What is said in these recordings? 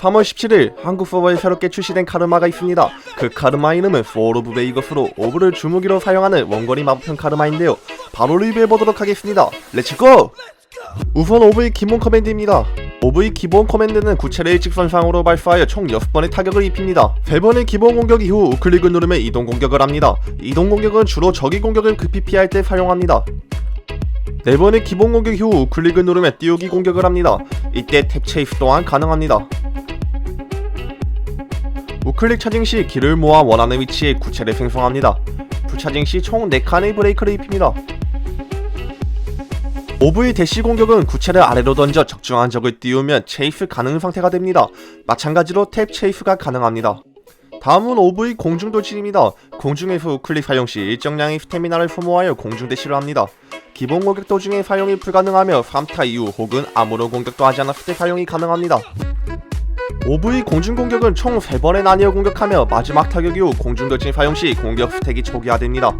3월 17일 한국 서버에 새롭게 출시된 카르마가 있습니다. 그 카르마 이름은 포르브 베이거스로 오브를 주무기로 사용하는 원거리 마법형 카르마인데요. 바로 리뷰해보도록 하겠습니다. 렛츠고! 우선 오브의 기본 커맨드입니다. 오브의 기본 커맨드는 구체를 일직선상으로 발사하여 총 6번의 타격을 입힙니다. 3번의 기본 공격 이후 우클릭을 누르면 이동 공격을 합니다. 이동 공격은 주로 적의 공격을 급히 피할 때 사용합니다. 4번의 기본 공격 이후 우클릭을 누르면 띄우기 공격을 합니다. 이때 탭 체이스 또한 가능합니다. 우클릭 차징 시 길을 모아 원하는 위치에 구체를 생성합니다. 불차징 시 총 4칸의 브레이크를 입힙니다. 오브의 대시 공격은 구체를 아래로 던져 적중한 적을 띄우면 체이스 가능 상태가 됩니다. 마찬가지로 탭 체이스가 가능합니다. 다음은 오브의 공중 돌진입니다. 공중에서 우클릭 사용 시 일정량의 스태미나를 소모하여 공중 대시를 합니다. 기본 공격 도중에 사용이 불가능하며 3타 이후 혹은 아무런 공격도 하지 않았을 때 사용이 가능합니다. 오브의 공중 공격은 총 3번에 나뉘어 공격하며 마지막 타격 이후 공중 돌진 사용 시 공격 스택이 초기화됩니다.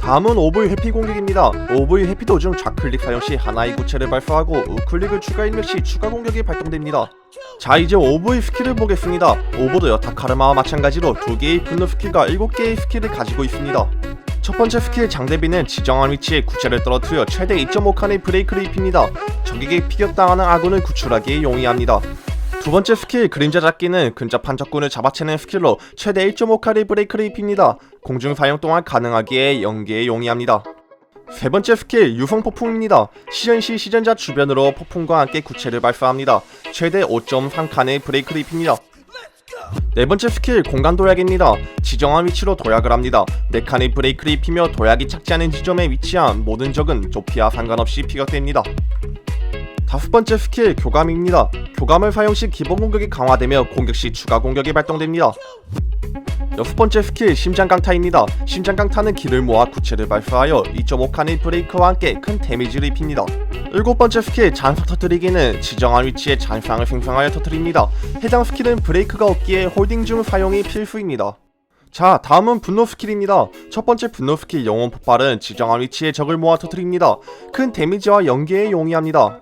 다음은 오브의 회피 공격입니다. 오브의 회피 도중 좌클릭 사용 시 하나의 구체를 발사하고 우클릭을 추가 입력 시 추가 공격이 발동됩니다. 자 이제 오브의 스킬을 보겠습니다. 오브도 여타 카르마와 마찬가지로 두 개의 분노 스킬과 일곱 개의 스킬을 가지고 있습니다. 첫 번째 스킬 장대비는 지정한 위치에 구체를 떨어뜨려 최대 2.5칸의 브레이크를 입힙니다. 적에게 피격당하는 아군을 구출하기에 용이합니다. 두 번째 스킬 그림자 잡기는 근접한 적군을 잡아채는 스킬로 최대 1.5칸의 브레이크를 입힙니다. 공중 사용 동안 가능하기에 연계에 용이합니다. 세 번째 스킬 유성 폭풍입니다. 시전 시 시전자 주변으로 폭풍과 함께 구체를 발사합니다. 최대 5.3칸의 브레이크를 입힙니다. 네 번째 스킬 공간 도약입니다. 지정한 위치로 도약을 합니다. 네 칸의 브레이크를 입히며 도약이 착지하는 지점에 위치한 모든 적은 조피와 상관없이 피격됩니다. 다섯 번째 스킬 교감입니다. 교감을 사용 시 기본 공격이 강화되며 공격 시 추가 공격이 발동됩니다. 여섯 번째 스킬 심장 강타입니다. 심장 강타는 기를 모아 구체를 발사하여 2.5칸의 브레이크와 함께 큰 데미지를 입힙니다. 일곱 번째 스킬 잔상 터뜨리기는 지정한 위치에 잔상을 생성하여 터뜨립니다. 해당 스킬은 브레이크가 없기에 홀딩 중 사용이 필수입니다. 자, 다음은 분노 스킬입니다. 첫 번째 분노 스킬 영혼 폭발은 지정한 위치에 적을 모아 터뜨립니다. 큰 데미지와 연계에 용이합니다.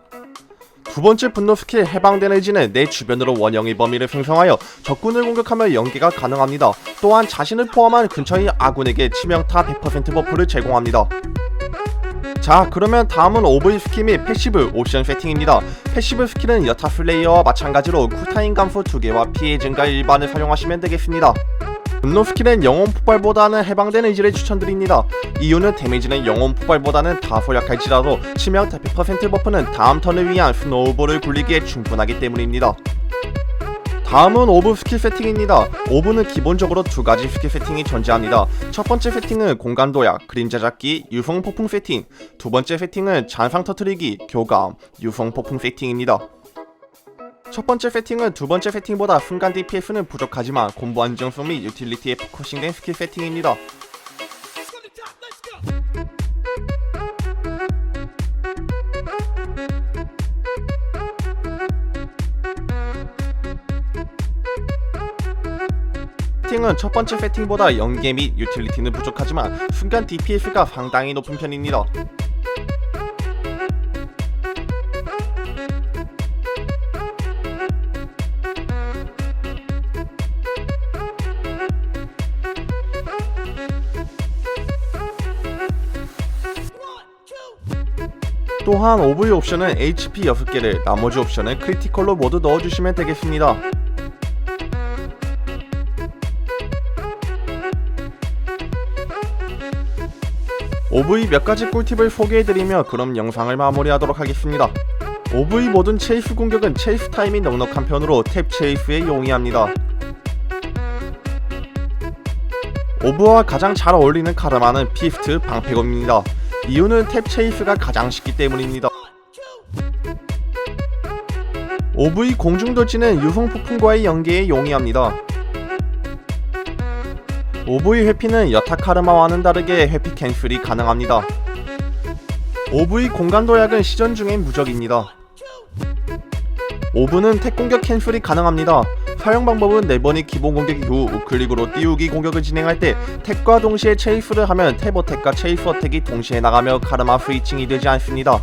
두 번째 분노 스킬 해방 데미지는 내 주변으로 원형의 범위를 생성하여 적군을 공격하며 연계가 가능합니다. 또한 자신을 포함한 근처의 아군에게 치명타 100% 버프를 제공합니다. 자 그러면 다음은 오브의 스킬 및 패시브 옵션 세팅입니다. 패시브 스킬은 여타 플레이어와 마찬가지로 쿨타임 감소 2개와 피해 증가 일반을 사용하시면 되겠습니다. 분노 스킬은 영혼 폭발보다는 해방되는 의지를 추천드립니다. 이유는 데미지는 영혼 폭발보다는 다소 약할지라도 치명타 100% 버프는 다음 턴을 위한 스노우볼을 굴리기에 충분하기 때문입니다. 다음은 오브 스킬 세팅입니다. 오브는 기본적으로 두 가지 스킬 세팅이 존재합니다. 첫 번째 세팅은 공간 도약, 그림자 잡기, 유성 폭풍 세팅. 두 번째 세팅은 잔상 터트리기, 교감, 유성 폭풍 세팅입니다. 첫 번째 세팅은 두 번째 세팅보다 순간 DPS는 부족하지만 콤보 안정성 및 유틸리티에 포커싱된 스킬 세팅입니다. 세팅은 첫 번째 세팅보다 연계 및 유틸리티는 부족하지만 순간 DPS가 상당히 높은 편입니다. 또한 오브의 옵션은 HP 6개를 나머지 옵션은 크리티컬로 모두 넣어주시면 되겠습니다. 오브의 몇 가지 꿀팁을 소개해드리며 그럼 영상을 마무리하도록 하겠습니다. 오브의 모든 체이스 공격은 체이스 타임이 넉넉한 편으로 탭 체이스에 용이합니다. 오브와 가장 잘 어울리는 카르마는 피스트 방패검입니다. 이유는 탭 체이스가 가장 쉽기 때문입니다. 오브의 공중돌진은 유성 폭풍과의 연계에 용이합니다. 오브의 회피는 여타 카르마와는 다르게 회피 캔슬이 가능합니다. 오브의 공간 도약은 시전 중엔 무적입니다. 오브는 택 공격 캔슬이 가능합니다. 사용 방법은 4번의 기본 공격 이후 우클릭으로 띄우기 공격을 진행할 때 탭과 동시에 체이스를 하면 탭 어택과 체이스 어택이 동시에 나가며 카르마 스위칭이 되지 않습니다.